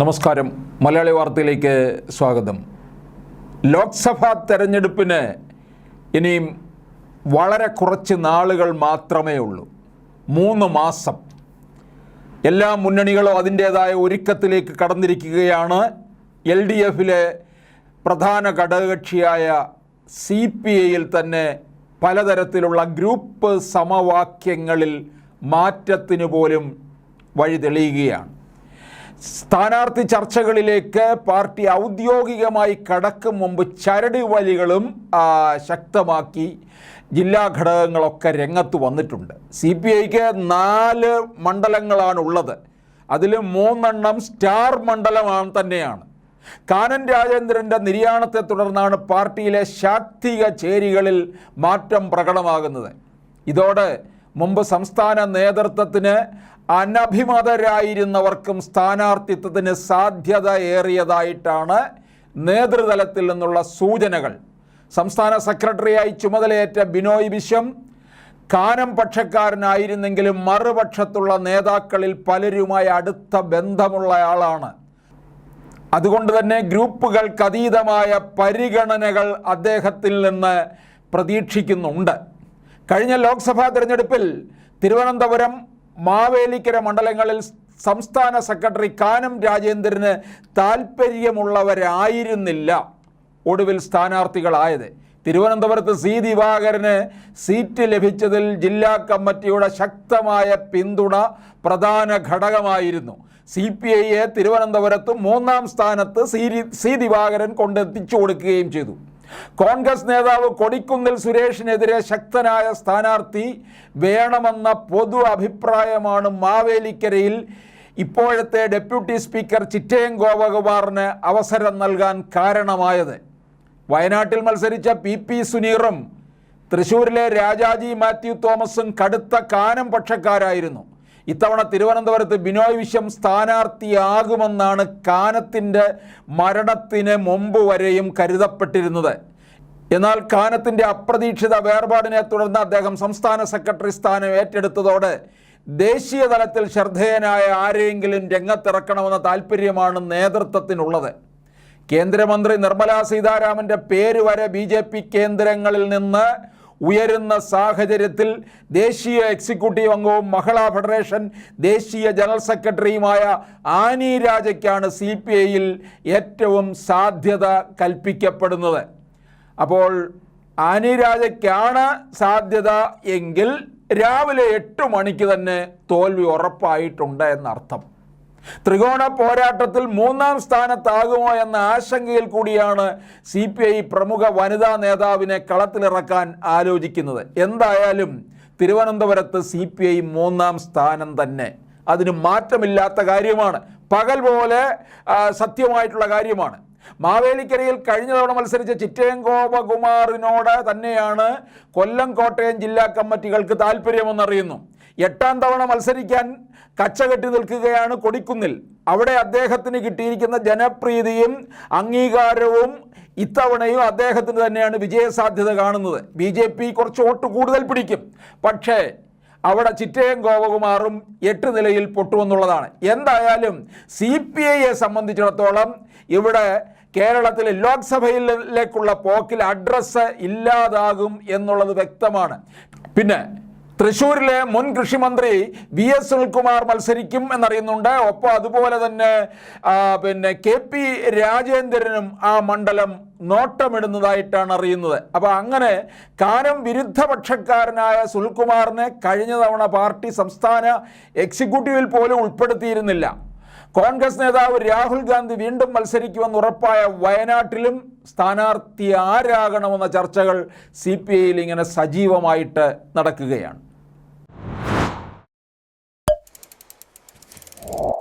നമസ്കാരം. മലയാളി വാർത്തയിലേക്ക് സ്വാഗതം. ലോക്സഭാ തെരഞ്ഞെടുപ്പിന് ഇനിയും വളരെ കുറച്ച് നാളുകൾ മാത്രമേ ഉള്ളൂ. മൂന്ന് മാസം. എല്ലാ മുന്നണികളും അതിന്റേതായ ഒരുക്കത്തിലേക്ക് കടന്നിരിക്കുകയാണ്. എൽ ഡി എഫിലെ പ്രധാന ഘടകകക്ഷിയായ സി പി ഐയിൽ തന്നെ പലതരത്തിലുള്ള ഗ്രൂപ്പ് സമവാക്യങ്ങളിൽ മാറ്റത്തിന് പോലും വഴി തെളിയുകയാണ് സ്ഥാനാർത്ഥി ചർച്ചകളിലേക്ക് പാർട്ടി ഔദ്യോഗികമായി കടക്കും മുമ്പ് ചരടി വലികളും ശക്തമാക്കി ജില്ലാ ഘടകങ്ങളൊക്കെ രംഗത്ത് വന്നിട്ടുണ്ട്. സി പി ഐക്ക് നാല് മണ്ഡലങ്ങളാണുള്ളത്. അതിൽ മൂന്നെണ്ണം സ്റ്റാർ മണ്ഡലമാണ് തന്നെയാണ്. കാനൻ രാജേന്ദ്രന്റെ നിര്യാണത്തെ തുടർന്നാണ് പാർട്ടിയിലെ ശാക്തിക ചേരികളിൽ മാറ്റം പ്രകടമാകുന്നത്. ഇതോടെ മുമ്പ് സംസ്ഥാന നേതൃത്വത്തിന് അനഭിമതരായിരുന്നവർക്കും സ്ഥാനാർത്ഥിത്വത്തിന് സാധ്യത ഏറിയതായിട്ടാണ് നേതൃതലത്തിൽ നിന്നുള്ള സൂചനകൾ. സംസ്ഥാന സെക്രട്ടറിയായി ചുമതലയേറ്റ ബിനോയ് വിശ്വം കാനം പക്ഷക്കാരനായിരുന്നെങ്കിലും മറുപക്ഷത്തുള്ള നേതാക്കളിൽ പലരുമായി അടുത്ത ബന്ധമുള്ള ആളാണ് അതുകൊണ്ട് തന്നെ ഗ്രൂപ്പുകൾക്കതീതമായ പരിഗണനകൾ അദ്ദേഹത്തിൽ നിന്ന് പ്രതീക്ഷിക്കുന്നുണ്ട്. കഴിഞ്ഞ ലോക്സഭാ തിരഞ്ഞെടുപ്പിൽ തിരുവനന്തപുരം മാവേലിക്കര മണ്ഡലങ്ങളിൽ സംസ്ഥാന സെക്രട്ടറി കാനം രാജേന്ദ്രന് താൽപ്പര്യമുള്ളവരായിരുന്നില്ല ഒടുവിൽ സ്ഥാനാർത്ഥികളായത്. തിരുവനന്തപുരത്ത് സി ദിവാകരന് സീറ്റ് ലഭിച്ചതിൽ ജില്ലാ കമ്മിറ്റിയുടെ ശക്തമായ പിന്തുണ പ്രധാന ഘടകമായിരുന്നു. സി പി ഐയെ തിരുവനന്തപുരത്ത് മൂന്നാം സ്ഥാനത്ത് സി സി ദിവാകരൻ കൊണ്ടെത്തിച്ചു കൊടുക്കുകയും ചെയ്തു. കോൺഗ്രസ് നേതാവ് കൊടിക്കുന്നിൽ സുരേഷിനെതിരെ ശക്തനായ സ്ഥാനാർത്ഥി വേണമെന്ന പൊതു അഭിപ്രായമാണ് മാവേലിക്കരയിൽ ഇപ്പോഴത്തെ ഡെപ്യൂട്ടി സ്പീക്കർ ചിറ്റയം ഗോപകുമാറിന് അവസരം നൽകാൻ കാരണമായത്. വയനാട്ടിൽ മത്സരിച്ച പി പി സുനീറും തൃശൂരിലെ രാജാജി മാത്യു തോമസും കടുത്ത കാനം പക്ഷക്കാരായിരുന്നു. ഇത്തവണ തിരുവനന്തപുരത്ത് ബിനോയ് വിശ്വം സ്ഥാനാർത്ഥിയാകുമെന്നാണ് കാനത്തിന്റെ മരണത്തിന് മുമ്പ് വരെയും കരുതപ്പെട്ടിരുന്നത്. എന്നാൽ കാനത്തിന്റെ അപ്രതീക്ഷിത വേർപാടിനെ തുടർന്ന് അദ്ദേഹം സംസ്ഥാന സെക്രട്ടറി സ്ഥാനം ഏറ്റെടുത്തതോടെ ദേശീയ തലത്തിൽ ശ്രദ്ധേയനായ ആരെയെങ്കിലും രംഗത്തിറക്കണമെന്ന താല്പര്യമാണ് നേതൃത്വത്തിനുള്ളത്. കേന്ദ്രമന്ത്രി നിർമ്മലാ സീതാരാമന്റെ പേര് വരെ ബി കേന്ദ്രങ്ങളിൽ നിന്ന് ഉയരുന്ന സാഹചര്യത്തിൽ ദേശീയ എക്സിക്യൂട്ടീവ് അംഗവും മഹിളാ ഫെഡറേഷൻ ദേശീയ ജനറൽ സെക്രട്ടറിയുമായ ആനി രാജയ്ക്കാണ് സി പി ഐയിൽ ഏറ്റവും സാധ്യത കൽപ്പിക്കപ്പെടുന്നത്. അപ്പോൾ ആനി രാജയ്ക്കാണ് സാധ്യത എങ്കിൽ രാവിലെ എട്ട് മണിക്ക് തന്നെ തോൽവി ഉറപ്പായിട്ടുണ്ട് എന്നർത്ഥം. ത്രികോണ പോരാട്ടത്തിൽ മൂന്നാം സ്ഥാനത്താകുമോ എന്ന ആശങ്കയിൽ കൂടിയാണ് സി പി ഐ പ്രമുഖ വനിതാ നേതാവിനെ കളത്തിലിറക്കാൻ ആലോചിക്കുന്നത്. എന്തായാലും തിരുവനന്തപുരത്ത് സി പി ഐ മൂന്നാം സ്ഥാനം തന്നെ. അതിന് മാറ്റമില്ലാത്ത കാര്യമാണ്. പകൽ പോലെ സത്യമായിട്ടുള്ള കാര്യമാണ്. മാവേലിക്കരയിൽ കഴിഞ്ഞ തവണ മത്സരിച്ച ചിറ്റയം ഗോപകുമാറിനോട് തന്നെയാണ് കൊല്ലം കോട്ടയം ജില്ലാ കമ്മിറ്റികൾക്ക് താല്പര്യമെന്നറിയുന്നു എട്ടാം തവണ മത്സരിക്കാൻ കച്ചകെട്ടി നിൽക്കുകയാണ് കൊടിക്കുന്നിൽ. അവിടെ അദ്ദേഹത്തിന് കിട്ടിയിരിക്കുന്ന ജനപ്രീതിയും അംഗീകാരവും ഇത്തവണയും അദ്ദേഹത്തിന് തന്നെയാണ് വിജയസാധ്യത കാണുന്നത്. ബി ജെ പി കുറച്ച് വോട്ട് കൂടുതൽ പിടിക്കും. പക്ഷേ അവിടെ ചിറ്റയം ഗോപകുമാറും എട്ട് നിലയിൽ പൊട്ടുമെന്നുള്ളതാണ്. എന്തായാലും സി പി ഐയെ സംബന്ധിച്ചിടത്തോളം ഇവിടെ കേരളത്തിലെ ലോക്സഭയിലേക്കുള്ള പോക്കിൽ അഡ്രസ്സ് ഇല്ലാതാകും എന്നുള്ളത് വ്യക്തമാണ്. പിന്നെ തൃശ്ശൂരിലെ മുൻ കൃഷിമന്ത്രി വി എസ് സുനിൽകുമാർ മത്സരിക്കും എന്നറിയുന്നുണ്ട്. ഒപ്പം അതുപോലെ തന്നെ പിന്നെ കെ പി രാജേന്ദ്രനും ആ മണ്ഡലം നോട്ടമിടുന്നതായിട്ടാണ് അറിയുന്നത്. അപ്പോൾ അങ്ങനെ കാനം വിരുദ്ധപക്ഷക്കാരനായ സുനിൽകുമാറിനെ കഴിഞ്ഞ തവണ പാർട്ടി സംസ്ഥാന എക്സിക്യൂട്ടീവിൽ പോലും ഉൾപ്പെടുത്തിയിരുന്നില്ല. കോൺഗ്രസ് നേതാവ് രാഹുൽ ഗാന്ധി വീണ്ടും മത്സരിക്കുമെന്ന് ഉറപ്പായ വയനാട്ടിലും സ്ഥാനാർത്ഥി ആരാകണമെന്ന ചർച്ചകൾ സി പി ഐയിൽ ഇങ്ങനെ സജീവമായിട്ട് നടക്കുകയാണ്. you